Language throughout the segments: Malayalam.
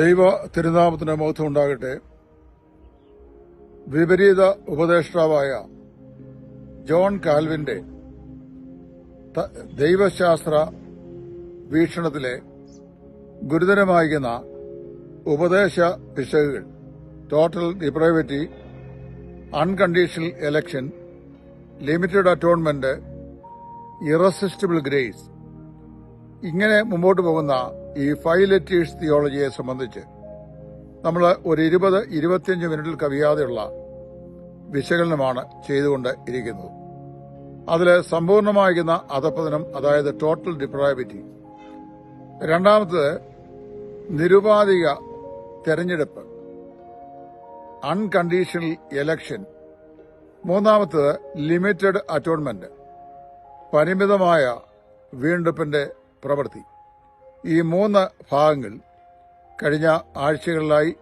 ദൈവ തിരുനാമത്തിന് മൗത്വം ഉണ്ടാകട്ടെ വിപരീത ഉപദേഷ്ടാവായ ജോൺ കാൽവിന്റെ ദൈവശാസ്ത്ര വീക്ഷണത്തിലെ ഗുരുതരമായിരിക്കുന്ന ഉപദേശ പിശകുകൾ total depravity unconditional election limited atonement irresistible grace ഇങ്ങനെ മുമ്പോട്ട് പോകുന്ന ഈ ഫൈവ് തിയോളജിയെ സംബന്ധിച്ച് നമ്മൾ ഒരു ഇരുപത് ഇരുപത്തിയഞ്ച് മിനിറ്റിൽ കവിയാതെയുള്ള വിശകലനമാണ് ചെയ്തുകൊണ്ട് ഇരിക്കുന്നത് അതിൽ സമ്പൂർണമായിരിക്കുന്ന അധപ്പതനം അതായത് ടോട്ടൽ ഡിപ്രൈവിറ്റി രണ്ടാമത്തത് നിരുപാധിക തെരഞ്ഞെടുപ്പ് അൺകണ്ടീഷണൽ എലക്ഷൻ മൂന്നാമത്തത് ലിമിറ്റഡ് അറ്റോൺമെന്റ് പരിമിതമായ വീണ്ടെടുപ്പിന്റെ പ്രവൃത്തി. ഈ മൂന്ന് ഭാഗങ്ങൾ കഴിഞ്ഞ ആഴ്ചകളിലായി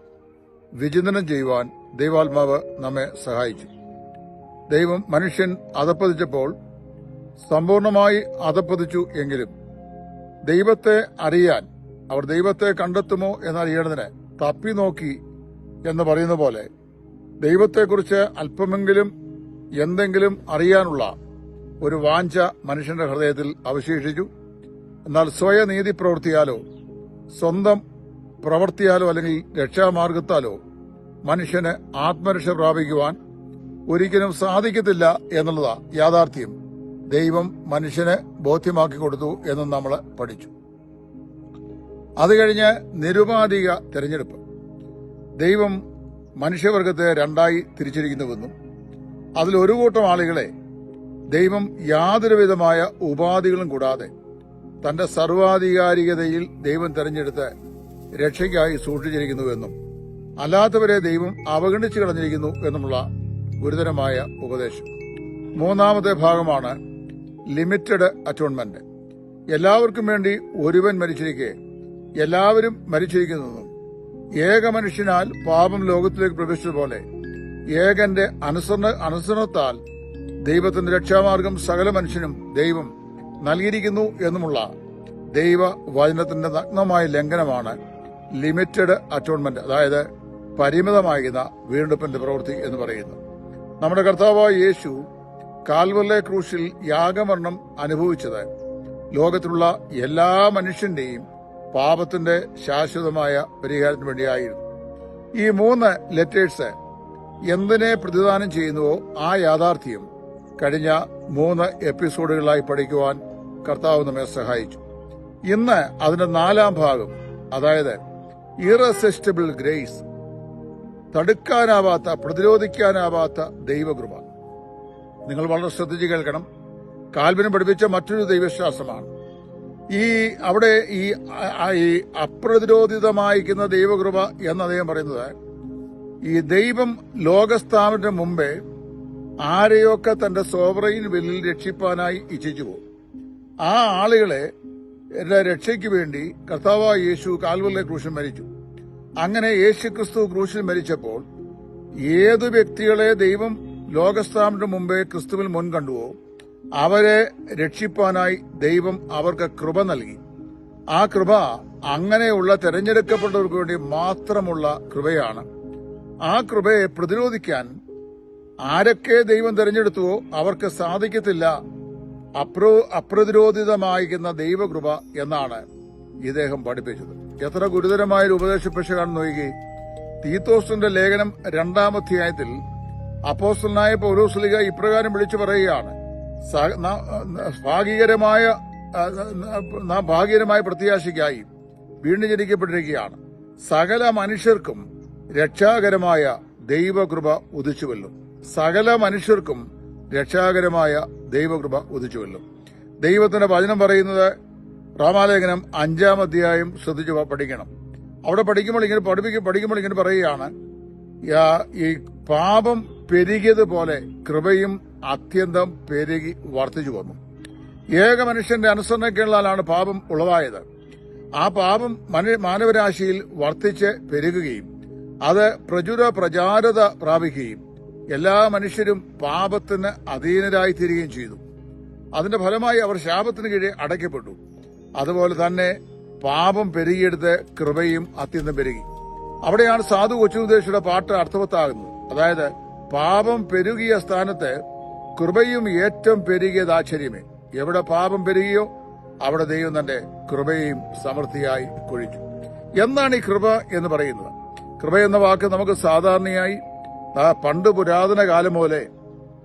വിചിന്തനം ചെയ്യുവാൻ ദൈവാത്മാവ് നമ്മെ സഹായിച്ചു. ദൈവം മനുഷ്യൻ അതപ്പതിച്ചപ്പോൾ സമ്പൂർണമായി അതപ്പതിച്ചു എങ്കിലും ദൈവത്തെ അറിയാൻ അവർ ദൈവത്തെ കണ്ടെത്തുമോ എന്നറിയേണ്ടതിന് തപ്പി നോക്കി എന്ന് പറയുന്ന പോലെ ദൈവത്തെക്കുറിച്ച് അല്പമെങ്കിലും എന്തെങ്കിലും അറിയാനുള്ള ഒരു വാഞ്ച മനുഷ്യന്റെ ഹൃദയത്തിൽ അവശേഷിച്ചു. എന്നാൽ സ്വയനീതി പ്രവൃത്തിയാലോ സ്വന്തം പ്രവർത്തിയാലോ അല്ലെങ്കിൽ രക്ഷാമാർഗത്താലോ മനുഷ്യന് ആത്മരക്ഷ പ്രാപിക്കുവാൻ ഒരിക്കലും സാധിക്കത്തില്ല എന്നുള്ളതാ യാഥാർത്ഥ്യം. ദൈവം മനുഷ്യനെ ബോധ്യമാക്കി കൊടുത്തു എന്ന് നമ്മൾ പഠിച്ചു. അത് കഴിഞ്ഞ് നിരുപാധിക തെരഞ്ഞെടുപ്പ്. ദൈവം മനുഷ്യവർഗത്തെ രണ്ടായി തിരിച്ചിരിക്കുന്നുവെന്നും അതിൽ ഒരു കൂട്ടം ആളുകളെ ദൈവം യാതൊരുവിധമായ ഉപാധികളും കൂടാതെ തന്റെ സർവാധികാരികതയിൽ ദൈവം തെരഞ്ഞെടുത്ത് രക്ഷയ്ക്കായി സൂക്ഷിച്ചിരിക്കുന്നുവെന്നും അല്ലാത്തവരെ ദൈവം അവഗണിച്ചു കളഞ്ഞിരിക്കുന്നു എന്നുമുള്ള ഗുരുതരമായ ഉപദേശം. മൂന്നാമത്തെ ഭാഗമാണ് ലിമിറ്റഡ് അറ്റോൺമെന്റ്. എല്ലാവർക്കും വേണ്ടി ഒരുവൻ മരിച്ചിരിക്കെ എല്ലാവരും മരിച്ചിരിക്കുന്നതും ഏക മനുഷ്യനാൽ പാപം ലോകത്തിലേക്ക് പ്രവേശിച്ചതുപോലെ ഏകന്റെ അനുസരണ അനുസരണത്താൽ ദൈവത്തിന്റെ രക്ഷാമാർഗം സകല മനുഷ്യനും ദൈവം നൽകിയിരിക്കുന്നു എന്നുമുള്ള ദൈവ വചനത്തിന്റെ നഗ്നമായ ലംഘനമാണ് ലിമിറ്റഡ് അറ്റോൺമെന്റ് അതായത് പരിമിതമാകുന്ന വീണ്ടെടുപ്പിന്റെ പ്രവൃത്തി എന്ന് പറയുന്നു നമ്മുടെ കർത്താവായ യേശു കാൽവല്ലെ ക്രൂശിൽ യാഗമരണം അനുഭവിച്ചത് ലോകത്തിലുള്ള എല്ലാ മനുഷ്യന്റെയും പാപത്തിന്റെ ശാശ്വതമായ പരിഹാരത്തിന് വേണ്ടിയായിരുന്നു. ഈ മൂന്ന് ലെറ്റേഴ്സ് എന്തിനെ പ്രതിദാനം ചെയ്യുന്നുവോ ആ യാഥാർത്ഥ്യം കഴിഞ്ഞ മൂന്ന് എപ്പിസോഡുകളായി പഠിക്കുവാൻ കർത്താവ് നമ്മെ സഹായിച്ചു. ഇന്ന് അതിന്റെ നാലാം ഭാഗം അതായത് ഇറസിസ്റ്റബിൾ ഗ്രേസ് തടുക്കാനാവാത്ത പ്രതിരോധിക്കാനാവാത്ത ദൈവകൃപ. നിങ്ങൾ വളരെ ശ്രദ്ധിച്ച് കേൾക്കണം. കാൽവിനും പഠിപ്പിച്ച മറ്റൊരു ദൈവവിശ്വാസമാണ് ഈ അവിടെ ഈ ഈ അപ്രതിരോധിതമായിരിക്കുന്ന ദൈവകൃപ എന്ന് അദ്ദേഹം പറയുന്നത് ഈ ദൈവം ലോകസ്ഥാപനത്തിന് മുമ്പേ ആരെയൊക്കെ തന്റെ സോവറയിൽ വെല്ലിൽ രക്ഷിപ്പാനായി ഇച്ഛിച്ചു പോകും ആ ആളുകളെ എന്റെ രക്ഷയ്ക്ക് വേണ്ടി കർത്താവ് യേശു കാൽവല്ലെ ക്രൂശിൽ മരിച്ചു. അങ്ങനെ യേശു ക്രിസ്തു ക്രൂശിൽ മരിച്ചപ്പോൾ ഏതു വ്യക്തികളെ ദൈവം ലോകസ്ഥാപനത്തിന് മുമ്പേ ക്രിസ്തുവിൽ മുൻകണ്ടുവോ അവരെ രക്ഷിപ്പാനായി ദൈവം അവർക്ക് കൃപ നൽകി. ആ കൃപ അങ്ങനെയുള്ള തെരഞ്ഞെടുക്കപ്പെട്ടവർക്ക് വേണ്ടി മാത്രമുള്ള കൃപയാണ്. ആ കൃപയെ പ്രതിരോധിക്കാൻ ആരൊക്കെ ദൈവം തെരഞ്ഞെടുത്തുവോ അവർക്ക് സാധിക്കത്തില്ല അപ്രോ അപ്രതിരോധിതമായിരിക്കുന്ന ദൈവകൃപ എന്നാണ് ഇദ്ദേഹം പഠിപ്പിച്ചത്. എത്ര ഗുരുതരമായ ഒരു ഉപദേശപ്പെശകാണെന്ന് നോക്കി തീത്തോസിന്റെ ലേഖനം രണ്ടാമധ്യായത്തിൽ അപ്പോസ്റ്റലായ പൗരോസ്ലിക ഇപ്രകാരം വിളിച്ചു പറയുകയാണ്. ഭാഗികരമായ നാം ഭാഗികരമായ പ്രത്യാശയ്ക്കായി വീണ്ടും ജനിക്കപ്പെട്ടിരിക്കുകയാണ് സകല മനുഷ്യർക്കും രക്ഷാകരമായ ദൈവകൃപ ഉദിച്ചുവല്ലും. സകല മനുഷ്യർക്കും രക്ഷാകരമായ ദൈവകൃപ ഉദിച്ചുവല്ലോ. ദൈവത്തിന്റെ വചനം പറയുന്നത് രാമാലേഖനം അഞ്ചാം അധ്യായം ശ്രദ്ധിച്ചു പഠിക്കണം. അവിടെ പഠിക്കുമ്പോൾ ഇങ്ങനെ പഠിപ്പിക്കും പഠിക്കുമ്പോൾ ഇങ്ങനെ പറയുകയാണ്. ഈ പാപം പെരുകിയതുപോലെ കൃപയും അത്യന്തം പെരുകി വർദ്ധിച്ചു വന്നു. ഏക മനുഷ്യന്റെ അനുസരണക്കേളാലാണ് പാപം ഉളവായത്. ആ പാപം മന- മാനവരാശിയിൽ വർദ്ധിച്ച് പെരുകുകയും അത് പ്രചുര പ്രചാരത പ്രാപിക്കുകയും എല്ലാ മനുഷ്യരും പാപത്തിന് അധീനരായി തീരുകയും ചെയ്തു. അതിന്റെ ഫലമായി അവർ ശാപത്തിന് കീഴെ അടയ്ക്കപ്പെട്ടു. അതുപോലെ തന്നെ പാപം പെരുകിയെടുത്ത് കൃപയും അത്യന്തം പെരുകി. അവിടെയാണ് സാധു കൊച്ചുദേശിയുടെ പാട്ട് അർത്ഥവത്താകുന്നത്. അതായത് പാപം പെരുകിയ സ്ഥാനത്ത് കൃപയും ഏറ്റവും പെരുകിയത് ആശ്ചര്യമേ. എവിടെ പാപം പെരുകിയോ അവിടെ ദൈവം തന്റെ കൃപയും സമൃദ്ധിയായി കൊഴിച്ചു. എന്താണ് ഈ കൃപ എന്ന് പറയുന്നത്. കൃപ എന്ന വാക്ക് നമുക്ക് സാധാരണയായി പണ്ട് പുരാതന കാലം പോലെ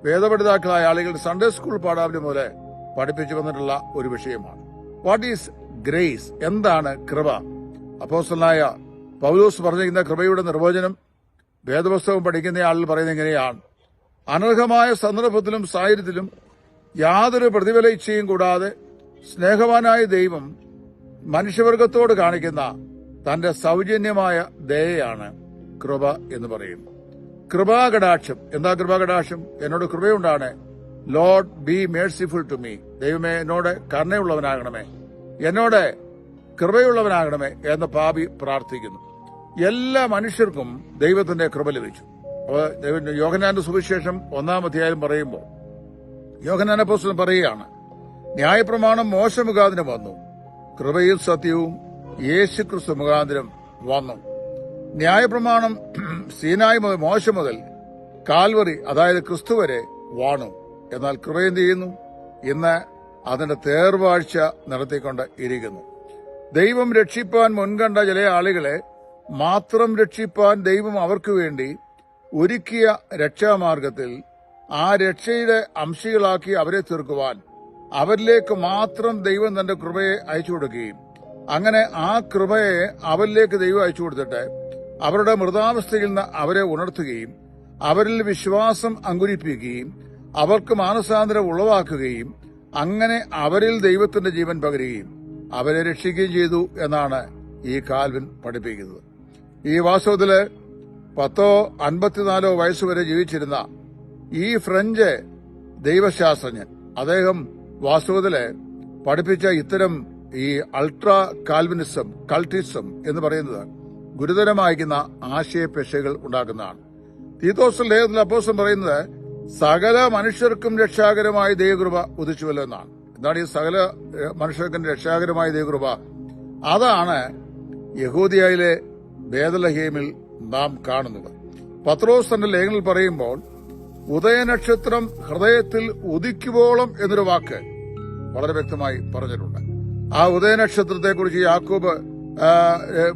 വേദപഠിതാക്കളായ ആളുകൾ സൺഡേ സ്കൂൾ പാഠാവലി പോലെ പഠിപ്പിച്ചു വന്നിട്ടുള്ള ഒരു വിഷയമാണ്. വാട്ട് ഈസ് ഗ്രേസ് എന്താണ് കൃപ? അപ്പോസ്റ്റലായ പൗലോസ് പറഞ്ഞിരിക്കുന്ന കൃപയുടെ നിർവചനം വേദപുസ്തകം പഠിക്കുന്ന ആളിൽ പറയുന്നത് എങ്ങനെയാണ്? അനർഹമായ സന്ദർഭത്തിലും സാഹചര്യത്തിലും യാതൊരു പ്രതിഫല ഇച്ഛയും കൂടാതെ സ്നേഹവാനായ ദൈവം മനുഷ്യവർഗത്തോട് കാണിക്കുന്ന തന്റെ സൗജന്യമായ ദയയാണ് കൃപ എന്ന് പറയുന്നു. കൃപാകടാക്ഷം. എന്താ കൃപാകടാക്ഷം? എന്നോട് കൃപയുണ്ടാണ് Lord be merciful to me ദൈവമേ എന്നോട് കരുണയുള്ളവനാകണമേ. എന്നോട് കൃപയുള്ളവനാകണമേ എന്ന് പാപി പ്രാർത്ഥിക്കുന്നു. എല്ലാ മനുഷ്യർക്കും ദൈവത്തിന്റെ കൃപ ലഭിച്ചു. അപ്പോൾ യോഗനാന്റെ സുവിശേഷം ഒന്നാം അധ്യായം പറയുമ്പോൾ യോഗനാന പുസ്തകം പറയുകയാണ് ന്യായപ്രമാണം മോശ മുഖാന്തരം വന്നു. കൃപയും സത്യവും യേശുക്രിസ്തു മുഖാന്തരം വന്നു. ന്യായപ്രമാണം സീനായ് മോശ മുതൽ കാൽവറി അതായത് ക്രിസ്തു വരെ വാണു. എന്നാൽ കൃപ എന്ത് ചെയ്യുന്നു? ഇന്ന് അതിന്റെ തേർവാഴ്ച നടത്തിക്കൊണ്ട് ഇരിക്കുന്നു. ദൈവം രക്ഷിപ്പാൻ മുൻകണ്ട ചില ആളുകളെ മാത്രം രക്ഷിപ്പാൻ ദൈവം അവർക്ക് വേണ്ടി ഒരുക്കിയ രക്ഷാമാർഗത്തിൽ ആ രക്ഷയുടെ അംശികളാക്കി അവരെ തീർക്കുവാൻ അവരിലേക്ക് മാത്രം ദൈവം തന്റെ കൃപയെ അയച്ചു കൊടുക്കുകയും അങ്ങനെ ആ കൃപയെ അവരിലേക്ക് ദൈവം അയച്ചു കൊടുത്തിട്ട് അവരുടെ മൃതാവസ്ഥയിൽ നിന്ന് അവരെ ഉണർത്തുകയും അവരിൽ വിശ്വാസം അങ്കുരിപ്പിക്കുകയും അവർക്ക് മാനസാന്തരം ഉളവാക്കുകയും അങ്ങനെ അവരിൽ ദൈവത്തിന്റെ ജീവൻ പകരുകയും അവരെ രക്ഷിക്കുകയും ചെയ്തു എന്നാണ് ഈ കാൽവിൻ പഠിപ്പിക്കുന്നത്. ഈ വാസ്തവത്തിൽ പത്തോ അൻപത്തിനാലോ വയസ്സുവരെ ജീവിച്ചിരുന്ന ഈ ഫ്രഞ്ച് ദൈവശാസ്ത്രജ്ഞൻ അദ്ദേഹം വാസ്തവത്തിൽ പഠിപ്പിച്ച ഇത്തരം ഈ അൾട്രാ കാൽവിനിസം കൾട്ടിസം എന്ന് പറയുന്നത് ഗുരുതരമായിരിക്കുന്ന ആശയപെശകൾ ഉണ്ടാക്കുന്നതാണ്. തീതോസിന്റെ ലേഖനത്തിൽ അപ്പോസം പറയുന്നത് സകല മനുഷ്യർക്കും രക്ഷാകരമായ ദൈവകൃപ ഉദിച്ചുവല്ലോ എന്നാണ്. എന്താണ് ഈ സകല മനുഷ്യർക്കും രക്ഷാകരമായ ദൈവകൃപ? അതാണ് യഹൂദിയയിലെ ബേദലഹേമിൽ നാം കാണുന്നത്. പത്രോസ് തന്റെ ലേഖനിൽ പറയുമ്പോൾ ഉദയനക്ഷത്രം ഹൃദയത്തിൽ ഉദിക്കുവോളം എന്നൊരു വാക്ക് വളരെ വ്യക്തമായി പറഞ്ഞിട്ടുണ്ട്. ആ ഉദയനക്ഷത്രത്തെക്കുറിച്ച് യാക്കൂബ്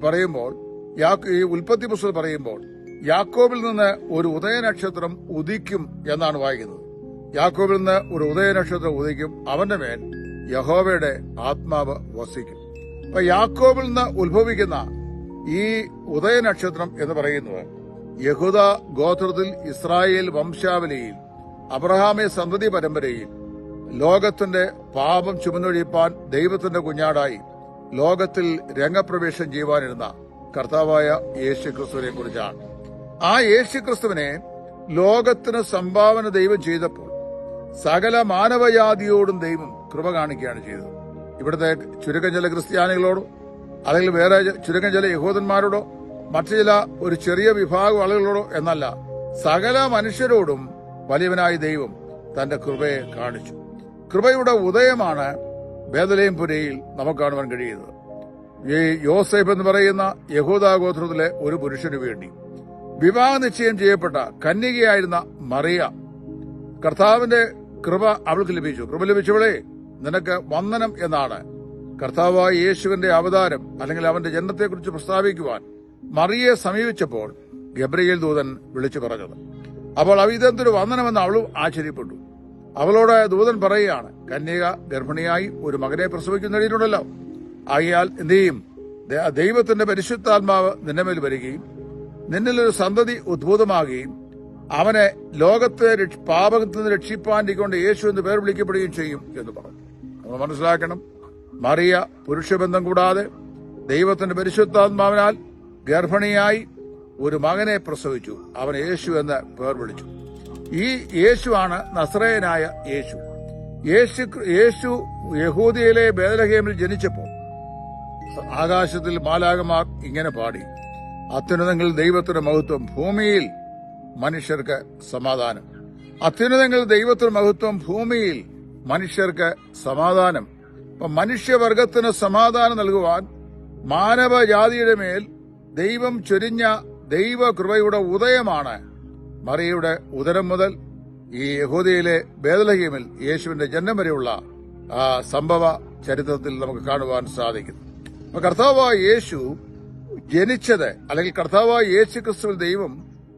പറയുമ്പോൾ ഈ ഉൽപ്പത്തി പുസ്തകം പറയുമ്പോൾ യാക്കോബിൽ നിന്ന് ഒരു ഉദയനക്ഷത്രം ഉദിക്കും എന്നാണ് വായിക്കുന്നത്. യാക്കോബിൽ നിന്ന് ഒരു ഉദയനക്ഷത്രം ഉദിക്കും അവന്റെ മേൽ യഹോവയുടെ ആത്മാവ് വസിക്കും. അപ്പൊ യാക്കോബിൽ നിന്ന് ഉത്ഭവിക്കുന്ന ഈ ഉദയനക്ഷത്രം എന്ന് പറയുന്നത് യഹുദ ഗോത്രത്തിൽ ഇസ്രായേൽ വംശാവലിയിൽ അബ്രഹാമെ സന്തതി പരമ്പരയിൽ ലോകത്തിന്റെ പാപം ചുമന്നൊഴിപ്പാൻ ദൈവത്തിന്റെ കുഞ്ഞാടായി ലോകത്തിൽ രംഗപ്രവേശം ചെയ്യുവാനിരുന്ന കർത്താവായ യേശു ക്രിസ്തുവിനെ കുറിച്ചാണ്. ആ യേശു ക്രിസ്തുവിനെ ലോകത്തിന് സംഭാവന ദൈവം ചെയ്തപ്പോൾ സകല മാനവജാതിയോടും ദൈവം കൃപ കാണിക്കുകയാണ് ചെയ്തത്. ഇവിടുത്തെ ചുരുക്കം ചില ക്രിസ്ത്യാനികളോടോ അല്ലെങ്കിൽ വേറെ ചുരുക്കം ചില യഹൂദന്മാരോടോ മറ്റു ചില ഒരു ചെറിയ വിഭാഗം ആളുകളോടോ എന്നല്ല സകല മനുഷ്യരോടും വലിയവനായ ദൈവം തന്റെ കൃപയെ കാണിച്ചു. കൃപയുടെ ഉദയമാണ് ബേദലയം പുരയിൽ നമുക്ക് കാണുവാൻ കഴിയുന്നത്. ഈ യോസേഫ് എന്ന് പറയുന്ന യഹൂദാഗോത്രത്തിലെ ഒരു പുരുഷന് വേണ്ടി. വിവാഹ നിശ്ചയം ചെയ്യപ്പെട്ട കന്യകയായിരുന്ന മറിയ. കർത്താവിന്റെ കൃപ അവൾക്ക് ലഭിച്ചു. കൃപ ലഭിച്ചവളെ നിനക്ക് വന്ദനം എന്നാണ്. കർത്താവായ യേശുവിന്റെ അവതാരം അല്ലെങ്കിൽ അവന്റെ ജന്മത്തെക്കുറിച്ച് പ്രസ്താവിക്കുവാൻ മറിയെ സമീപിച്ചപ്പോൾ ഗബ്രിയേൽ ദൂതൻ വിളിച്ചു പറഞ്ഞത്. അപ്പോൾ അവ ഇതെന്തൊരു വന്ദനമെന്ന് അവളും ആശ്ചര്യപ്പെട്ടു. അവളോട് ദൂതൻ പറയുകയാണ് കന്യക ഗർഭിണിയായി ഒരു മകനെ പ്രസവിക്കുന്നിടയിലുണ്ടല്ലോ ആകിയാൽ ചെയ്യും? ദൈവത്തിന്റെ പരിശുദ്ധാത്മാവ് നിന്റെ മേൽ വരികയും നിന്നിലൊരു സന്തതി ഉദ്ഭൂതമാകുകയും അവനെ ലോകത്തെ പാപത്തിൽ നിന്ന് രക്ഷിപ്പാൻ കൊണ്ട് യേശു എന്ന് പേർ വിളിക്കപ്പെടുകയും ചെയ്യും എന്ന് പറഞ്ഞു. നമ്മൾ മനസ്സിലാക്കണം. മറിയ പുരുഷബന്ധം കൂടാതെ ദൈവത്തിന്റെ പരിശുദ്ധാത്മാവിനാൽ ഗർഭിണിയായി ഒരു മകനെ പ്രസവിച്ചു. അവൻ യേശു എന്ന് പേർ വിളിച്ചു. ഈ യേശുവാണ് നസ്രയനായ യേശു. യേശു യേശു യഹൂദിയയിലെ ബേദലഹേമിൽ ജനിച്ചപ്പോൾ ആകാശത്തിൽ ബാലാകമാർ ഇങ്ങനെ പാടി അത്യുന്നതങ്ങൾ ദൈവത്തിന്റെ മഹത്വം ഭൂമിയിൽ മനുഷ്യർക്ക് സമാധാനം. അത്യുന്നതങ്ങൾ ദൈവത്തിന്റെ മഹത്വം ഭൂമിയിൽ മനുഷ്യർക്ക് സമാധാനം. അപ്പൊ മനുഷ്യവർഗത്തിന് സമാധാനം നൽകുവാൻ മാനവജാതിയുടെ മേൽ ദൈവം ചൊരിഞ്ഞ ദൈവകൃപയുടെ ഉദയമാണ് മറിയയുടെ ഉദരം മുതൽ ഈ യഹൂദയിലെ ബേദലഹീമിൽ യേശുവിന്റെ ജന്മം വരെയുള്ള സംഭവ ചരിത്രത്തിൽ നമുക്ക് കാണുവാൻ സാധിക്കുന്നു. അപ്പൊ കർത്താവായ യേശു ജനിച്ചത് അല്ലെങ്കിൽ കർത്താവായ യേശു ക്രിസ്തുവിൽ ദൈവം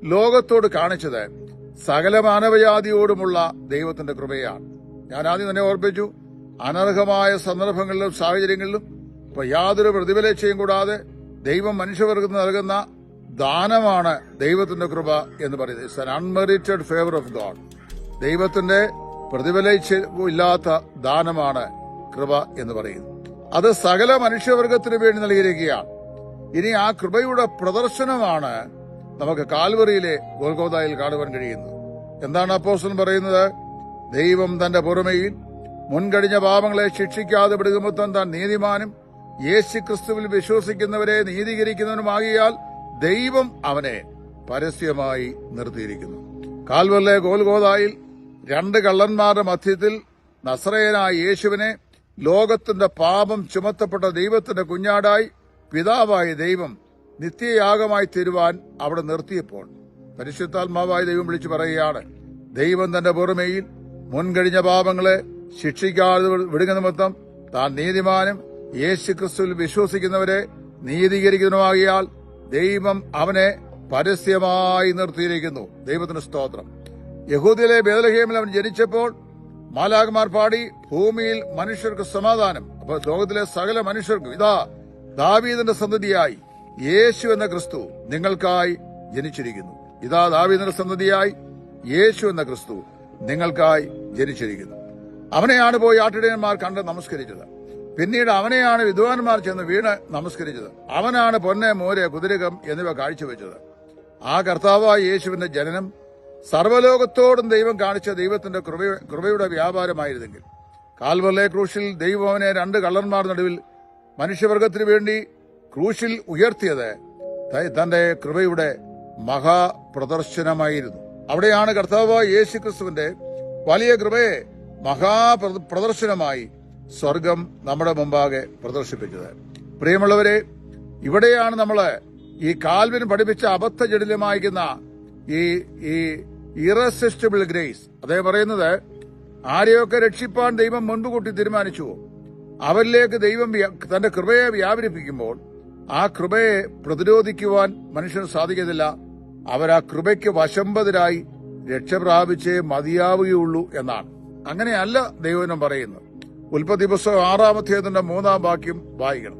ലോകത്തോട് കാണിച്ചത് സകല മാനവജാതിയോടുമുള്ള ദൈവത്തിന്റെ കൃപയാണ്. ഞാൻ ആദ്യം തന്നെ ഓർപ്പിച്ചു അനർഹമായ സന്ദർഭങ്ങളിലും സാഹചര്യങ്ങളിലും ഇപ്പൊ യാതൊരു പ്രതിഫലേച്ഛയും കൂടാതെ ദൈവം മനുഷ്യവർഗത്തിന് നൽകുന്ന ദാനമാണ് ദൈവത്തിന്റെ കൃപ എന്ന് പറയുന്നത്. It's unmerited favour of God ദൈവത്തിന്റെ പ്രതിഫലേച്ഛ ഇല്ലാത്ത ദാനമാണ് കൃപ എന്ന് പറയുന്നത്. അത് സകല മനുഷ്യവർഗത്തിന് വേണ്ടി നൽകിയിരിക്കുകയാണ്. ഇനി ആ കൃപയുടെ പ്രദർശനമാണ് നമുക്ക് കാൽവറിയിലെ ഗോൽഗോദായിൽ കാണുവാൻ കഴിയുന്നത്. എന്താണ് അപ്പോസൻ പറയുന്നത്? ദൈവം തന്റെ പുറമയിൽ മുൻകഴിഞ്ഞ പാപങ്ങളെ ശിക്ഷിക്കാതെ വിടുകുമ്പത്തൻ താൻ നീതിമാനും യേശു ക്രിസ്തുവിൽ വിശ്വസിക്കുന്നവരെ നീതീകരിക്കുന്നവനുമാകിയാൽ ദൈവം അവനെ പരസ്യമായി നിർത്തിയിരിക്കുന്നു. കാൽവറിലെ ഗോൽഗോദായിൽ രണ്ട് കള്ളന്മാരുടെ മധ്യത്തിൽ നസ്രയനായ യേശുവിനെ ലോകത്തിന്റെ പാപം ചുമത്തപ്പെട്ട ദൈവത്തിന്റെ കുഞ്ഞാടായി പിതാവായ ദൈവം നിത്യയാഗമായി തീരുവാൻ അവിടെ നിർത്തിയപ്പോൾ പരിശുദ്ധാത്മാവായ ദൈവം വിളിച്ചു പറയുകയാണ് ദൈവം തന്റെ പുറമെയിൽ മുൻകഴിഞ്ഞ പാപങ്ങളെ ശിക്ഷിക്കാതെ വിടുക നിമിത്തം താൻ നീതിമാനും യേശു ക്രിസ്തുവിൽ വിശ്വസിക്കുന്നവരെ നീതീകരിക്കുന്നതുമാകിയാൽ ദൈവം അവനെ പരസ്യമായി നിർത്തിയിരിക്കുന്നു. ദൈവത്തിന് സ്തോത്രം. യഹൂദിലെ ബേദലഹേമിൽ അവൻ ജനിച്ചപ്പോൾ മാലാകുമാർ പാടി ഭൂമിയിൽ മനുഷ്യർക്ക് സമാധാനം. അപ്പൊ ലോകത്തിലെ സകല മനുഷ്യർക്കും ഇതാ ദാവീദിന്റെ സന്തതിയായി യേശു എന്ന ക്രിസ്തു നിങ്ങൾക്കായി ജനിച്ചിരിക്കുന്നു. ഇതാ ദാവീദിന്റെ സന്തതിയായി യേശു എന്ന ക്രിസ്തു നിങ്ങൾക്കായി ജനിച്ചിരിക്കുന്നു. അവനെയാണ് പോയി ആട്ടിടയന്മാർ കണ്ട് നമസ്കരിച്ചത്. പിന്നീട് അവനെയാണ് വിദ്വാൻമാർ ചെന്ന് വീണ് നമസ്കരിച്ചത്. അവനാണ് പൊന്നെ മോരെ കുതിരകം എന്നിവ കാഴ്ചവെച്ചത്. ആ കർത്താവായ യേശുവിന്റെ ജനനം സർവലോകത്തോടും ദൈവം കാണിച്ച ദൈവത്തിന്റെ കൃപ- കൃപയുടെ വ്യാപാരമായിരുന്നെങ്കിൽ. കാൽവല്ലെ ക്രൂശിൽ ദൈവം അവനെ രണ്ട് കള്ളന്മാർ നടുവിൽ മനുഷ്യവർഗത്തിനു വേണ്ടി ക്രൂശിൽ ഉയർത്തിയത് തന്റെ കൃപയുടെ മഹാപ്രദർശനമായിരുന്നു. അവിടെയാണ് കർത്താവ് യേശു ക്രിസ്തുവിന്റെ വലിയ കൃപയെ മഹാപ്രദർശനമായി സ്വർഗം നമ്മുടെ മുമ്പാകെ പ്രദർശിപ്പിച്ചത്. പ്രിയമുള്ളവരെ ഇവിടെയാണ് നമ്മൾ ഈ കാൽവിന് പഠിപ്പിച്ച അബദ്ധ ജടിലമായിരിക്കുന്ന ഈ ഈ ഇറസിസ്റ്റബിൾ ഗ്രേസ് അതേ പറയുന്നത് ആരെയൊക്കെ രക്ഷിപ്പാൻ ദൈവം മുൻപ് കൂട്ടി തീരുമാനിച്ചു അവരിലേക്ക് ദൈവം തന്റെ കൃപയെ വ്യാപരിപ്പിക്കുമ്പോൾ ആ കൃപയെ പ്രതിരോധിക്കുവാൻ മനുഷ്യന് സാധിക്കത്തില്ല. അവർ ആ കൃപയ്ക്ക് വശംബതരായി രക്ഷ പ്രാപിച്ചേ മതിയാവുകയുള്ളൂ എന്നാണ്. അങ്ങനെയല്ല ദൈവനം പറയുന്നത്. ഉൽപ്പത്തി പുസ്തകം ആറാമധ്യായത്തിന്റെ മൂന്നാം വാക്യം വായിക്കണം.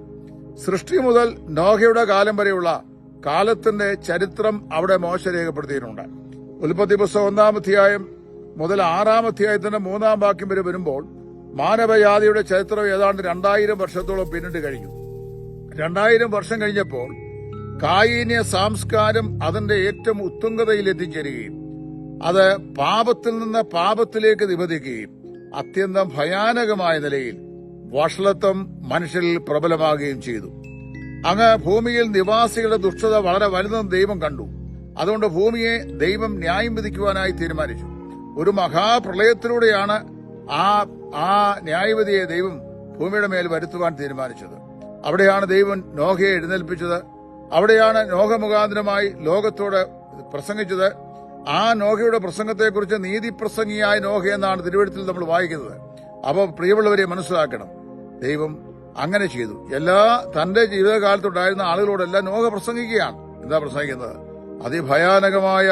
സൃഷ്ടി മുതൽ നോഹയുടെ കാലം വരെയുള്ള കാലത്തിന്റെ ചരിത്രം അവിടെ മോശ രേഖപ്പെടുത്തിയിട്ടുണ്ട്. ഉൽപ്പത്തി പുസ്തകം ഒന്നാം അധ്യായം മുതൽ ആറാം അധ്യായത്തിന്റെ മൂന്നാം വാക്യം വരെ വരുമ്പോൾ മാനവജാതിയുടെ ചരിത്രം ഏതാണ്ട് രണ്ടായിരം വർഷത്തോളം പിന്നിട്ട് കഴിഞ്ഞു. രണ്ടായിരം വർഷം കഴിഞ്ഞപ്പോൾ കായിന്യ സംസ്കാരം അതിന്റെ ഏറ്റവും ഉത്തുംഗതയിൽ എത്തിച്ചേരുകയും അത് പാപത്തിൽ നിന്ന് പാപത്തിലേക്ക് നിപതിക്കുകയും അത്യന്തം ഭയാനകമായ നിലയിൽ വഷളത്വം മനുഷ്യരിൽ പ്രബലമാകുകയും ചെയ്തു. അങ്ങ് ഭൂമിയിൽ നിവാസികളുടെ ദുഷ്ടത വളരെ വലുതെന്ന് ദൈവം കണ്ടു. അതുകൊണ്ട് ഭൂമിയെ ദൈവം ന്യായം വിധിക്കുവാനായി തീരുമാനിച്ചു. ഒരു മഹാപ്രളയത്തിലൂടെയാണ് ആ ആ ന്യായവിധിയെ ദൈവം ഭൂമിയുടെ മേൽ വരുത്തുവാൻ തീരുമാനിച്ചത്. അവിടെയാണ് ദൈവം നോഹയെ എഴുന്നേൽപ്പിച്ചത്. അവിടെയാണ് നോഹ മുഖാന്തരമായി ലോകത്തോട് പ്രസംഗിച്ചത്. ആ നോഹയുടെ പ്രസംഗത്തെക്കുറിച്ച് നീതിപ്രസംഗിയായ നോഹ എന്നാണ് തിരുവഴുത്തിൽ നമ്മൾ വായിക്കുന്നത്. അപ്പോൾ പ്രിയമുള്ളവരെ മനസ്സിലാക്കണം. ദൈവം അങ്ങനെ ചെയ്തു. എല്ലാ തന്റെ ജീവിതകാലത്തുണ്ടായിരുന്ന ആളുകളോടെല്ലാം നോഹ പ്രസംഗിക്കുകയാണ്. എന്താ പ്രസംഗിക്കുന്നത്? അതിഭയാനകമായ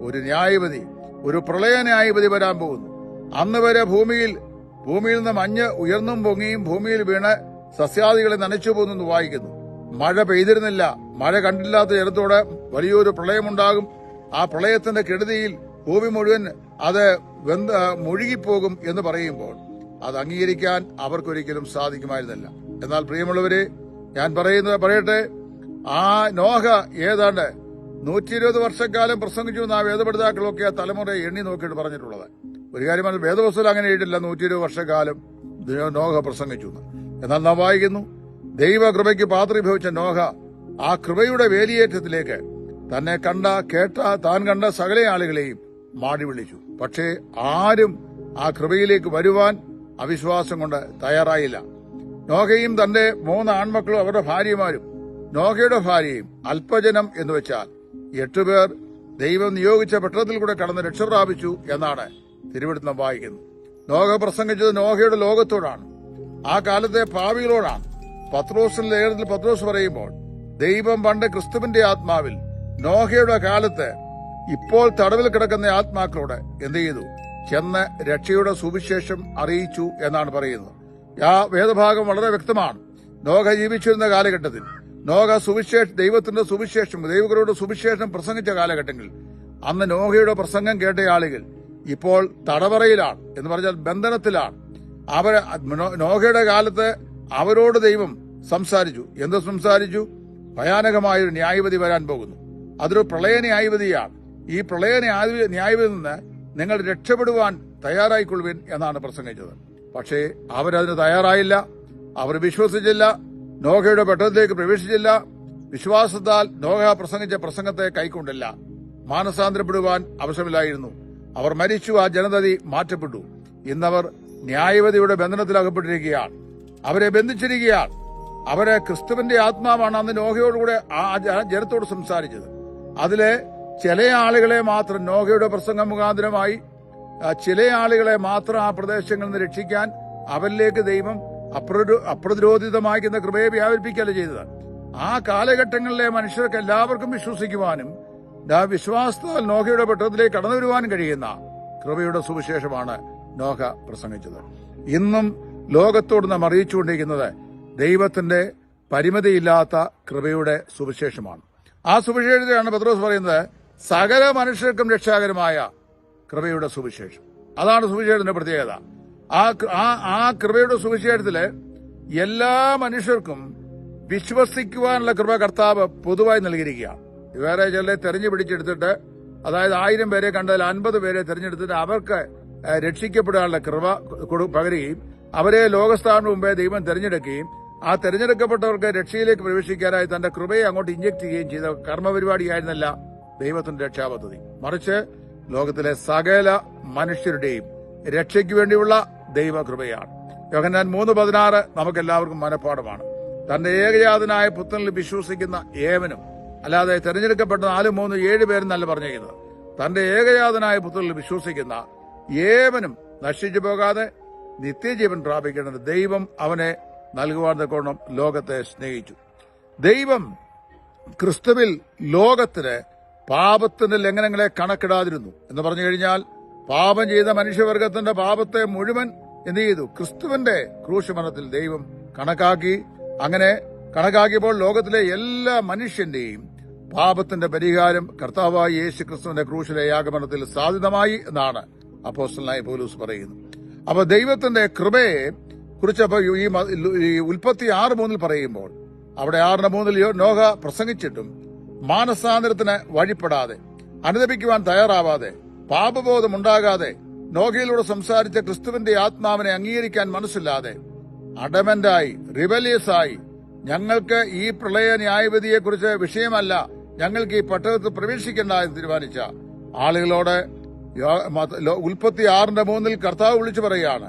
ഒരു ന്യായപതി ഒരു പ്രളയ ന്യായപതി വരാൻ പോകുന്നു. അന്ന് വരെ ഭൂമിയിൽ ഭൂമിയിൽ നിന്ന് മഞ്ഞ് ഉയർന്നും പൊങ്ങിയും ഭൂമിയിൽ വീണ് സസ്യാദികളെ നനച്ചു പോകുന്നു വായിക്കുന്നു. മഴ പെയ്തിരുന്നില്ല. മഴ കണ്ടില്ലാത്ത ജലത്തോടെ വലിയൊരു പ്രളയമുണ്ടാകും. ആ പ്രളയത്തിന്റെ കെടുതിയിൽ ഭൂമി മുഴുവൻ അത് മുഴുകിപ്പോകും എന്ന് പറയുമ്പോൾ അത് അംഗീകരിക്കാൻ അവർക്കൊരിക്കലും സാധിക്കുമായിരുന്നില്ല. എന്നാൽ പ്രിയമുള്ളവരെ ഞാൻ പറയുന്നത് പറയട്ടെ ആ നോഹ ഏതാണ്ട് നൂറ്റി ഇരുപത് വർഷക്കാലം പ്രസംഗിച്ചു എന്ന് ആ വേദപഠിതാക്കളൊക്കെ ആ തലമുറയെ എണ്ണി നോക്കിയിട്ട് പറഞ്ഞിട്ടുള്ളത്. ഒരു കാര്യമാണ് വേദപുസ്തകം അങ്ങനെ എഴുതില്ല നൂറ്റി ഇരുപത് വർഷക്കാലം നോഹ പ്രസംഗിച്ചു എന്ന്. എന്നാൽ നാം വായിക്കുന്നു ദൈവകൃപയ്ക്ക് പാത്രീഭവിച്ച നോഹ ആ കൃപയുടെ വേലിയേറ്റത്തിലേക്ക് തന്നെ കണ്ട കേട്ട താൻ കണ്ട സകല ആളുകളെയും മാടി വിളിച്ചു പക്ഷേ ആരും ആ കൃപയിലേക്ക് വരുവാൻ അവിശ്വാസം കൊണ്ട് തയ്യാറായില്ല. നോഹയും തന്റെ മൂന്ന് ആൺമക്കളും അവരുടെ ഭാര്യമാരും നോഹയുടെ ഭാര്യയും അല്പജനം എന്ന് വെച്ചാൽ എട്ടുപേർ ദൈവം നിയോഗിച്ച പെട്ടത്തിൽ കൂടെ കടന്ന് രക്ഷ പ്രാപിച്ചു എന്നാണ് തിരുവിടുന്ന വായിക്കുന്നത്. നോഹ പ്രസംഗിച്ചത് നോഹയുടെ ലോകത്തോടാണ്. ആ കാലത്തെ പാവികളോടാണ് പത്രോസിന്റെ ലേഖനത്തിൽ പത്രോസ് പറയുമ്പോൾ ദൈവം പണ്ട് ക്രിസ്തുവിന്റെ ആത്മാവിൽ നോഹയുടെ കാലത്ത് ഇപ്പോൾ തടവിൽ കിടക്കുന്ന ആത്മാക്കളോട് എന്ത് ചെയ്തു? ചെന്ന് രക്ഷയുടെ സുവിശേഷം അറിയിച്ചു എന്നാണ് പറയുന്നത്. ആ വേദഭാഗം വളരെ വ്യക്തമാണ്. നോഹ ജീവിച്ചിരുന്ന കാലഘട്ടത്തിൽ നോഹ സുവിശേഷ ദൈവത്തിന്റെ സുവിശേഷം ദൈവങ്ങളുടെ സുവിശേഷം പ്രസംഗിച്ച കാലഘട്ടങ്ങളിൽ അന്ന് നോഹയുടെ പ്രസംഗം കേട്ട ആളുകൾ ഇപ്പോൾ തടവറയിലാണ് എന്ന് പറഞ്ഞാൽ ബന്ധനത്തിലാണ്. അവർ നോഹയുടെ കാലത്ത് അവരോട് ദൈവം സംസാരിച്ചു. എന്ത് സംസാരിച്ചു? ഭയാനകമായൊരു ന്യായവതി വരാൻ പോകുന്നു. അതൊരു പ്രളയ ന്യായവതിയാണ് ഈ പ്രളയ ന്യായവതി നിന്ന് നിങ്ങൾ രക്ഷപ്പെടുവാൻ തയ്യാറായിക്കൊള്ളുവിൻ എന്നാണ് പ്രസംഗിച്ചത്. പക്ഷേ അവരതിന് തയ്യാറായില്ല. അവർ വിശ്വസിച്ചില്ല. നോഹയുടെ പെട്ടത്തിലേക്ക് പ്രവേശിച്ചില്ല. വിശ്വാസത്താൽ നോഹ പ്രസംഗിച്ച പ്രസംഗത്തെ കൈക്കൊണ്ടില്ല. മാനസാന്തരപ്പെടുവാൻ അവസരമില്ലായിരുന്നു. അവർ മരിച്ചു ആ ജനതതി മാറ്റപ്പെട്ടു. ഇന്നവർ ന്യായവതിയുടെ ബന്ധനത്തിലകപ്പെട്ടിരിക്കുകയാണ്. അവരെ ബന്ധിച്ചിരിക്കുകയാണ്. അവരെ ക്രിസ്തുവിന്റെ ആത്മാവാണ് അന്ന് നോഹയോടുകൂടെ ആ ജനത്തോട് സംസാരിച്ചത്. അതിലെ ചില ആളുകളെ മാത്രം നോഹയുടെ പ്രസംഗം മുഖാന്തരമായി ചില ആളുകളെ മാത്രം ആ പ്രദേശങ്ങളിൽ നിന്ന് രക്ഷിക്കാൻ അവരിലേക്ക് ദൈവം അപ്രതി- അപ്രതിരോധിതമാക്കുന്ന കൃപയെ വ്യാപരിപ്പിക്കുകയല്ല ചെയ്തത്. ആ കാലഘട്ടങ്ങളിലെ മനുഷ്യർക്ക് എല്ലാവർക്കും വിശ്വസിക്കുവാനും വിശ്വാസത്താൽ നോഹയുടെ പെട്ടത്തിലേക്ക് കടന്നു വരുവാനും കഴിയുന്ന കൃപയുടെ സുവിശേഷമാണ് നോഹ പ്രസംഗിച്ചത്. ഇന്നും ലോകത്തോട് നാം അറിയിച്ചുകൊണ്ടിരിക്കുന്നത് ദൈവത്തിന്റെ പരിമിതിയില്ലാത്ത കൃപയുടെ സുവിശേഷമാണ്. ആ സുവിശേഷത്തെയാണ് പത്രോസ് പറയുന്നത് സകല മനുഷ്യർക്കും രക്ഷാകരമായ കൃപയുടെ സുവിശേഷം. അതാണ് സുവിശേഷത്തിന്റെ പ്രത്യേകത. ആ ആ കൃപയുടെ സുവിശേഷത്തിൽ എല്ലാ മനുഷ്യർക്കും വിശ്വസിക്കുവാനുള്ള കൃപ കർത്താവ് പൊതുവായി നൽകിയിരിക്കുകയാണ്. വേറെ ചിലരെ തെരഞ്ഞു പിടിച്ചെടുത്തിട്ട് അതായത് ആയിരം പേരെ കണ്ടാൽ അൻപത് പേരെ തെരഞ്ഞെടുത്തിട്ട് അവർക്ക് രക്ഷിക്കപ്പെടാനുള്ള കൃപ പകരുകയും അവരെ ലോകസ്ഥാനു മുമ്പേ ദൈവം തെരഞ്ഞെടുക്കുകയും ആ തെരഞ്ഞെടുക്കപ്പെട്ടവർക്ക് രക്ഷയിലേക്ക് പ്രവേശിക്കാനായി തന്റെ കൃപയെ അങ്ങോട്ട് ഇഞ്ചക്ട് ചെയ്യുകയും ചെയ്ത കർമ്മപരിപാടിയായിരുന്നല്ല ദൈവത്തിന്റെ രക്ഷാപദ്ധതി. മറിച്ച് ലോകത്തിലെ സകല മനുഷ്യരുടെയും രക്ഷയ്ക്ക് വേണ്ടിയുള്ള ദൈവകൃപയാണ്. യോഹന്നാൻ മൂന്ന് പതിനാറ് നമുക്കെല്ലാവർക്കും മനഃപ്പാടമാണ് തന്റെ ഏകജാതനായ പുത്രനിൽ വിശ്വസിക്കുന്ന ഏവനും അല്ലാതെ തെരഞ്ഞെടുക്കപ്പെട്ട നാല് മൂന്ന് ഏഴ് പേരും പേരെന്നല്ല പറഞ്ഞിരിക്കുന്നത്. തന്റെ ഏകജാതനായ പുത്രനിൽ വിശ്വസിക്കുന്ന ഏവനും നശിച്ചു പോകാതെ നിത്യജീവൻ പ്രാപിക്കേണ്ടത് ദൈവം അവനെ നൽകുവാൻ തക്കോണം ലോകത്തെ സ്നേഹിച്ചു. ദൈവം ക്രിസ്തുവിൽ ലോകത്തിന് പാപത്തിന്റെ ലംഘനങ്ങളെ കണക്കിടാതിരുന്നു. എന്ന് പറഞ്ഞു കഴിഞ്ഞാൽ പാപം ചെയ്ത മനുഷ്യവർഗത്തിന്റെ പാപത്തെ മുഴുവൻ എന്ത് ചെയ്തു? ക്രിസ്തുവിന്റെ ക്രൂശമരണത്തിൽ ദൈവം കണക്കാക്കി അങ്ങനെ കണക്കാക്കിയപ്പോൾ ലോകത്തിലെ എല്ലാ മനുഷ്യന്റെയും പാപത്തിന്റെ പരിഹാരം കർത്താവായി യേശു ക്രിസ്തുവിന്റെ ക്രൂശിലെ യാഗമനത്തിൽ സാധ്യതമായി എന്നാണ് അപ്പോസ്റ്റലായ പോലൂസ് പറയുന്നത്. അപ്പൊ ദൈവത്തിന്റെ കൃപയെ കുറിച്ച് അപ്പൊ ഈ മ- ഈ ഉൽപ്പത്തി ആറ് മൂന്നിൽ പറയുമ്പോൾ അവിടെ ആറിന് മൂന്നിൽ നോഹ പ്രസംഗിച്ചിട്ടും മാനസാന്തരത്തിന് വഴിപ്പെടാതെ അനുദപിക്കുവാൻ തയ്യാറാവാതെ പാപബോധമുണ്ടാകാതെ നോഹയിലൂടെ സംസാരിച്ച ക്രിസ്തുവിന്റെ ആത്മാവിനെ അംഗീകരിക്കാൻ മനസ്സില്ലാതെ അഡമന്റായി റിവലിയസായി ഞങ്ങൾക്ക് ഈ പ്രളയ ന്യായവിധിയെക്കുറിച്ച് വിഷയമല്ല ഞങ്ങൾക്ക് ഈ പട്ടണത്തിൽ പ്രവേശിക്കേണ്ട എന്ന് തീരുമാനിച്ച ആളുകളോട് ഉൽപ്പത്തി ആറിന്റെ മൂന്നിൽ കർത്താവ് വിളിച്ചു പറയുകയാണ്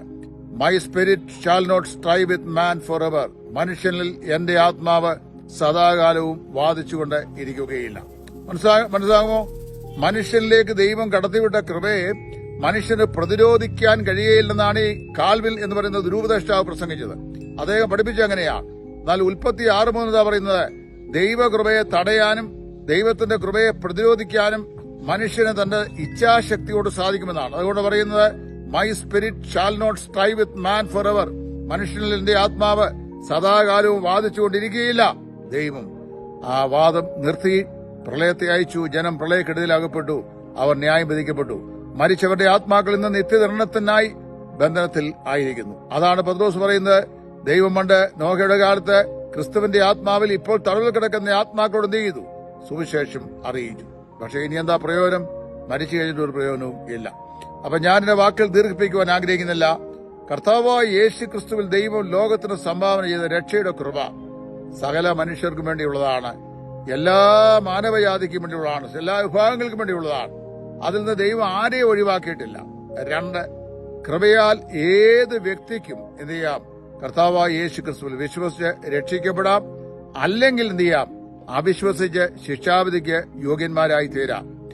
my spirit shall not strive with man for ever മനുഷ്യനിൽ എന്റെ ആത്മാവ് സദാകാലവും വാദിച്ചുകൊണ്ട് ഇരിക്കുകയില്ല. മനസ്സിലാ മനസ്സിലാകുമോ? മനുഷ്യനിലേക്ക് ദൈവം കടത്തിവിട്ട കൃപയെ മനുഷ്യന് പ്രതിരോധിക്കാൻ കഴിയുകയില്ലെന്നാണ് ഈ കാൽവിൽ എന്ന് പറയുന്ന ദുരൂപദേഷ്ടാവ് പ്രസംഗിച്ചത്. അദ്ദേഹം പഠിപ്പിച്ച അങ്ങനെയാ എന്നാൽ ഉൽപ്പത്തി ആറ് മൂന്നതാ പറയുന്നത്? ദൈവകൃപയെ തടയാനും ദൈവത്തിന്റെ കൃപയെ പ്രതിരോധിക്കാനും മനുഷ്യന് തന്റെ ഇച്ഛാശക്തിയോട് സാധിക്കുമെന്നാണ്. അതുകൊണ്ട് പറയുന്നത് my spirit shall not strive with man for ever മനുഷ്യനിൽ എന്റെ ആത്മാവ് സദാകാലവും വാദിച്ചുകൊണ്ടിരിക്കുകയില്ല. ദൈവം ആ വാദം നിർത്തി പ്രളയത്തെ അയച്ചു ജനം പ്രളയക്കെടുതിയിലകപ്പെട്ടു അവർ ന്യായം വിധിക്കപ്പെട്ടു. മരിച്ചവരുടെ ആത്മാക്കൾ ഇന്ന് നിത്യദണ്ഡനത്തിനായി ബന്ധനത്തിൽ ആയിരിക്കുന്നു. അതാണ് പത്രോസ് പറയുന്നത് ദൈവം പണ്ട് നോഹയുടെ കാലത്ത് ക്രിസ്തുവിന്റെ ആത്മാവിൽ ഇപ്പോൾ തടവിൽ കിടക്കുന്ന ആത്മാക്കളോട് എന്ത് ചെയ്തു? സുവിശേഷം അറിയിച്ചു. പക്ഷേ ഇനി എന്താ പ്രയോജനം? മരിച്ചു കഴിഞ്ഞിട്ട് ഒരു പ്രയോജനവും ഇല്ല. അപ്പൊ ഞാൻ എന്റെ വാക്കുകൾ ദീർഘിപ്പിക്കുവാൻ ആഗ്രഹിക്കുന്നില്ല. കർത്താവായ യേശു ക്രിസ്തുവിൽ ദൈവം ലോകത്തിന് സംഭാവന ചെയ്ത രക്ഷയുടെ കൃപ. സകല മനുഷ്യർക്കും വേണ്ടിയുള്ളതാണ്. എല്ലാ മാനവജാതിക്കും വേണ്ടിയുള്ളതാണ്. എല്ലാ വിഭാഗങ്ങൾക്കും വേണ്ടിയുള്ളതാണ്. അതിൽ നിന്ന് ദൈവം ആരെയും ഒഴിവാക്കിയിട്ടില്ല. രണ്ട് കൃപയാൽ ഏത് വ്യക്തിക്കും എന്ത് ചെയ്യാം? കർത്താവായ യേശു ക്രിസ്തുവിൽ വിശ്വസിച്ച് രക്ഷിക്കപ്പെടാം. അല്ലെങ്കിൽ എന്ത് ചെയ്യാം? അവിശ്വസിച്ച് ശിക്ഷാവിധിക്ക് യോഗ്യന്മാരായി തീരാം.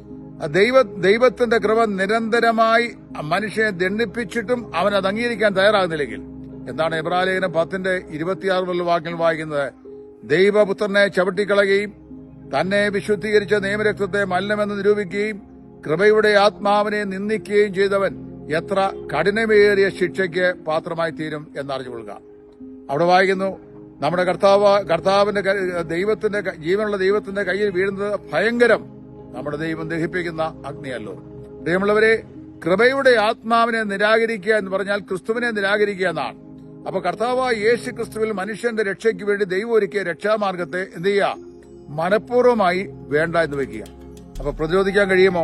ദൈവ ദൈവത്തിന്റെ കൃപ നിരന്തരമായി മനുഷ്യനെ ദണ്ഡിപ്പിച്ചിട്ടും അവൻ അത് അംഗീകരിക്കാൻ തയ്യാറാകുന്നില്ലെങ്കിൽ. എന്താണ് എബ്രാലേഖനം പത്തിന്റെ ഇരുപത്തിയാറ് മുതൽ വാക്യങ്ങൾ വായിക്കുന്നത്? ദൈവപുത്രനെ ചവിട്ടിക്കളയുകയും തന്നെ വിശുദ്ധീകരിച്ച നിയമരക്തത്തെ മലിനമെന്ന് നിരൂപിക്കുകയും കൃപയുടെ ആത്മാവിനെ നിന്ദിക്കുകയും ചെയ്തവൻ എത്ര കഠിനമേറിയ ശിക്ഷയ്ക്ക് പാത്രമായി തീരും എന്നറിഞ്ഞുകൊള്ളുക. അവിടെ വായിക്കുന്നു നമ്മുടെ കർത്താവ് കർത്താവിന്റെ ദൈവത്തിന്റെ ജീവനുള്ള ദൈവത്തിന്റെ കയ്യിൽ വീഴുന്നത് ഭയങ്കരം. നമ്മുടെ ദൈവം ദഹിപ്പിക്കുന്ന അഗ്നിയല്ലോ. ദൈവമുള്ളവരെ കൃപയുടെ ആത്മാവിനെ നിരാകരിക്കുക എന്ന് പറഞ്ഞാൽ ക്രിസ്തുവിനെ നിരാകരിക്കുക എന്നാണ്. അപ്പൊ കർത്താവായ യേശു ക്രിസ്തുവിൽ മനുഷ്യന്റെ രക്ഷയ്ക്ക് വേണ്ടി ദൈവം ഒരുക്കിയ രക്ഷാമാർഗത്തെ എന്ത് ചെയ്യുക? മനഃപൂർവമായി വേണ്ട എന്ന് വെക്കുക. അപ്പൊ പ്രതിരോധിക്കാൻ കഴിയുമോ?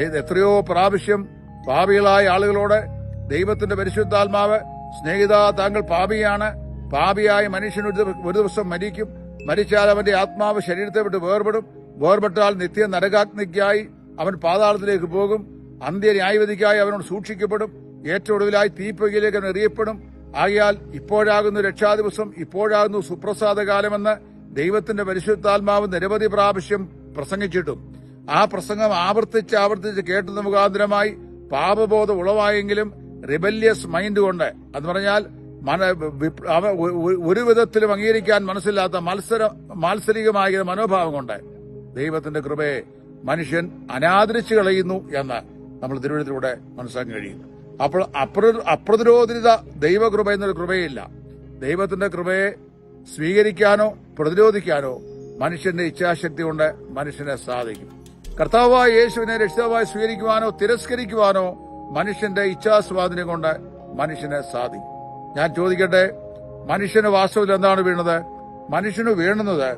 എത്രയോ പ്രാവശ്യം പാപികളായ ആളുകളോട് ദൈവത്തിന്റെ പരിശുദ്ധാത്മാവ് സ്നേഹിത താങ്കൾ പാപിയാണ്. പാപിയായ മനുഷ്യൻ ഒരു ദിവസം മരിക്കും. മരിച്ചാൽ അവന്റെ ആത്മാവ് ശരീരത്തെ വിട്ട് വേർപെടും. വേർപെട്ടാൽ നിത്യ നരകാഗ്നിക്കായി അവൻ പാതാളത്തിലേക്ക് പോകും. അന്ത്യ ന്യായവിധിക്കായി അവനോട് സൂക്ഷിക്കപ്പെടും. ഏറ്റവും ഒടുവിലായി തീപ്പുകയിലേക്ക് അവൻ എറിയപ്പെടും. ആകയാൽ ഇപ്പോഴാകുന്നു രക്ഷാദിവസം ഇപ്പോഴാകുന്നു സുപ്രസാദ കാലമെന്ന് ദൈവത്തിന്റെ പരിശുദ്ധാത്മാവ് നിരവധി പ്രാവശ്യം പ്രസംഗിച്ചിട്ടും. ആ പ്രസംഗം ആവർത്തിച്ച് ആവർത്തിച്ച് കേട്ടത് മുഖാന്തരമായി പാപബോധം ഉളവായെങ്കിലും റിബല്യസ് മൈൻഡ് കൊണ്ട്. എന്ന് പറഞ്ഞാൽ ഒരു വിധത്തിലും അംഗീകരിക്കാൻ മനസ്സില്ലാത്ത മത്സര മാത്സരികമായ മനോഭാവം കൊണ്ട് ദൈവത്തിന്റെ കൃപയെ മനുഷ്യൻ അനാദരിച്ചു കളയുന്നു എന്ന് നമ്മൾ തിരുവനന്തപുരത്തിലൂടെ മനസ്സിലാക്കാൻ കഴിയും അപ്പോൾ അപ്ര- അപ്രതിരോധിത ദൈവകൃപ എന്നൊരു കൃപയില്ല. ദൈവത്തിന്റെ കൃപയെ സ്വീകരിക്കാനോ പ്രതിരോധിക്കാനോ മനുഷ്യന്റെ ഇച്ഛാശക്തി കൊണ്ട് മനുഷ്യനെ സാധിക്കും. കർത്താവായ യേശുവിനെ രക്ഷിതാവായി സ്വീകരിക്കുവാനോ തിരസ്കരിക്കുവാനോ മനുഷ്യന്റെ ഇച്ഛാസ്വാധീനം കൊണ്ട് മനുഷ്യനെ സാധിക്കും. ഞാൻ ചോദിക്കട്ടെ മനുഷ്യന് വാസ്തവത്തിൽ എന്താണ് വീണത്? മനുഷ്യന് വീണുന്നത്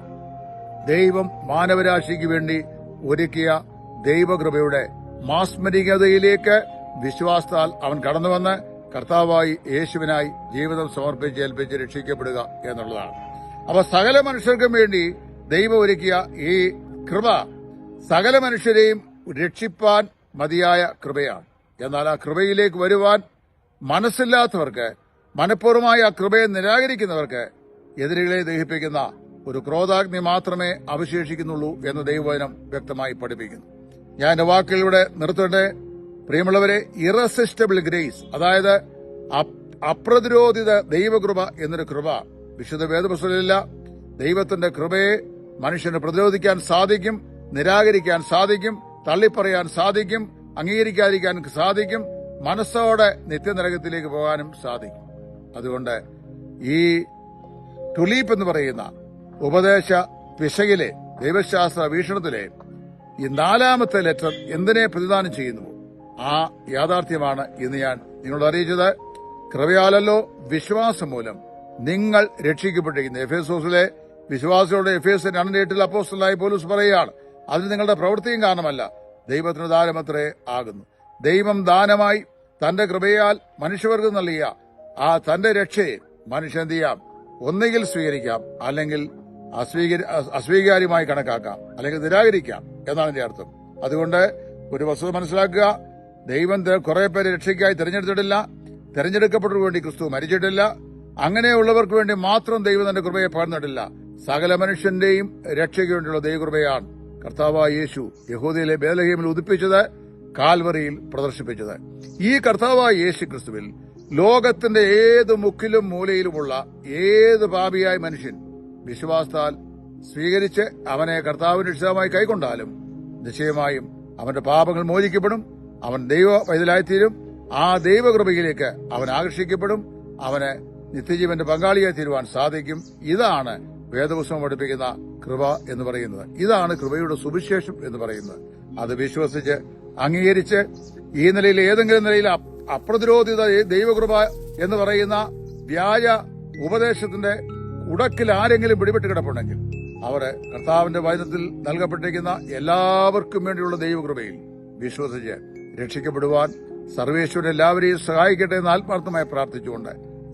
ദൈവം മാനവരാശിക്ക് വേണ്ടി ഒരുക്കിയ ദൈവകൃപയുടെ മാസ്മരികതയിലേക്ക് വിശ്വാസത്താൽ അവൻ കടന്നുവന്ന് കർത്താവായി യേശുവിനായി ജീവിതം സമർപ്പിച്ച് ഏൽപ്പിച്ച് രക്ഷിക്കപ്പെടുക എന്നുള്ളതാണ്. അപ്പൊ സകല മനുഷ്യർക്കും വേണ്ടി ദൈവം ഒരുക്കിയ ഈ കൃപ സകല മനുഷ്യരെയും രക്ഷിപ്പാൻ മതിയായ കൃപയാണ്. എന്നാൽ ആ കൃപയിലേക്ക് വരുവാൻ മനസ്സില്ലാത്തവർക്ക് മനഃപൂർവമായ ആ കൃപയെ നിരാകരിക്കുന്നവർക്ക് എതിരികളെ ദഹിപ്പിക്കുന്ന ഒരു ക്രോധാഗ്നി മാത്രമേ അവശേഷിക്കുന്നുള്ളൂ എന്ന് ദൈവവചനം വ്യക്തമായി പഠിപ്പിക്കുന്നു. ഞാൻ വാക്കുകളിലൂടെ നിർത്തട്ടെ. പ്രിയമുള്ളവരെ ഇറസിസ്റ്റബിൾ ഗ്രേസ് അതായത് അപ്രതിരോധിത ദൈവകൃപ എന്നൊരു കൃപ വിശുദ്ധ വേദപുസ്തകമില്ല ദൈവത്തിന്റെ കൃപയെ മനുഷ്യന് പ്രതിരോധിക്കാൻ സാധിക്കും നിരാകരിക്കാൻ സാധിക്കും തള്ളിപ്പറയാൻ സാധിക്കും അംഗീകരിക്കാതിരിക്കാൻ സാധിക്കും മനസ്സോടെ നിത്യനരകത്തിലേക്ക് പോകാനും സാധിക്കും. അതുകൊണ്ട് ഈ ടുലീപ്പ് എന്ന് പറയുന്ന ഉപദേശ പിശകിലെ ദൈവശാസ്ത്ര വീക്ഷണത്തിലെ ഈ നാലാമത്തെ ലെറ്റർ എന്തിനെ പ്രതിദാനം ചെയ്യുന്നു ആ യാഥാർത്ഥ്യമാണ് ഇന്ന് ഞാൻ നിങ്ങളോട് അറിയിച്ചത്. കൃപയാലല്ലോ വിശ്വാസം മൂലം നിങ്ങൾ രക്ഷിക്കപ്പെട്ടിരിക്കുന്നു. എഫ് എസ് ഹോസിലെ വിശ്വാസികളുടെ എഫ് എസ് രണ്ടിന്റെ എട്ടിൽ അപ്പോസ്റ്റലായി പോലീസ് പറയുകയാണ് അതിന് നിങ്ങളുടെ പ്രവൃത്തിയും കാരണമല്ല ദൈവത്തിന് ദാനമത്രേ ആകുന്നു. ദൈവം ദാനമായി തന്റെ കൃപയാൽ മനുഷ്യവർഗം നൽകിയ ആ തന്റെ രക്ഷയെ മനുഷ്യൻ എന്ത് ചെയ്യാം? ഒന്നുകിൽ സ്വീകരിക്കാം അല്ലെങ്കിൽ അസ്വീകരി അസ്വീകാര്യമായി കണക്കാക്കാം അല്ലെങ്കിൽ നിരാകരിക്കാം എന്നാണ് എന്റെ അർത്ഥം. അതുകൊണ്ട് ഒരു വസ്തുത മനസ്സിലാക്കുക ദൈവം കുറെ പേരെ രക്ഷയ്ക്കായി തിരഞ്ഞെടുത്തിട്ടില്ല. തിരഞ്ഞെടുക്കപ്പെട്ടവർക്ക് വേണ്ടി ക്രിസ്തു മരിച്ചിട്ടില്ല. അങ്ങനെയുള്ളവർക്ക് വേണ്ടി മാത്രം ദൈവം തന്റെ കൃപയെ പകർന്നിട്ടില്ല. സകല മനുഷ്യന്റെയും രക്ഷയ്ക്ക് വേണ്ടിയുള്ള ദൈവകൃപയാണ് കർത്താവായ യേശു യഹൂദയിലെ ബേലഹീമിൽ ഉദിപ്പിച്ചത് കാൽവറിയിൽ പ്രദർശിപ്പിച്ചത്. ഈ കർത്താവായ യേശു ക്രിസ്തുവിൽ ലോകത്തിന്റെ ഏത് മുക്കിലും മൂലയിലുമുള്ള ഏത് പാപിയായ മനുഷ്യൻ വിശ്വാസത്താൽ സ്വീകരിച്ച് അവനെ കർത്താവിന് രക്ഷിതമായി കൈക്കൊണ്ടാലും നിശ്ചയമായും അവന്റെ പാപങ്ങൾ മോചിക്കപ്പെടും. അവൻ ദൈവ വൈതലായിത്തീരും ആ ദൈവകൃപയിലേക്ക് അവൻ ആകർഷിക്കപ്പെടും. അവന് നിത്യജീവന്റെ പങ്കാളിയായി തീരുവാൻ സാധിക്കും. ഇതാണ് വേദപുസ്തകം പഠിപ്പിക്കുന്ന കൃപ എന്ന് പറയുന്നത്. ഇതാണ് കൃപയുടെ സുവിശേഷം എന്ന് പറയുന്നത്. അത് വിശ്വസിച്ച് അംഗീകരിച്ച് ഈ നിലയിൽ ഏതെങ്കിലും നിലയിൽ അപ്രതിരോധിത ദൈവകൃപ എന്ന് പറയുന്ന വ്യാജ ഉപദേശത്തിന്റെ ഉടക്കിൽ ആരെങ്കിലും പിടിപെട്ട് കിടപ്പുണ്ടെങ്കിൽ അവർ കർത്താവിന്റെ വചനത്തിൽ നൽകപ്പെട്ടിരിക്കുന്ന എല്ലാവർക്കും വേണ്ടിയുള്ള ദൈവകൃപയിൽ വിശ്വസിച്ച് രക്ഷിക്കപ്പെടുവാൻ സർവേശ്വരൻ എല്ലാവരെയും സഹായിക്കട്ടെ എന്ന് ആത്മാർത്ഥമായി പ്രാർത്ഥിച്ചുകൊണ്ട്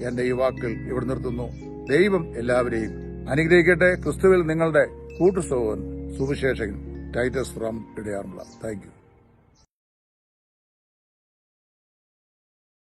എന്റെ ഈ വാക്കിൽ ഇവിടെ നിർത്തുന്നു. ദൈവം എല്ലാവരെയും അനുഗ്രഹിക്കട്ടെ. ക്രിസ്തുവിൽ നിങ്ങളുടെ കൂട്ടുസഹോദരൻ സുവിശേഷകൻ ടൈറ്റസ് ഫ്രം ഇടയാറുള്ള താങ്ക് യു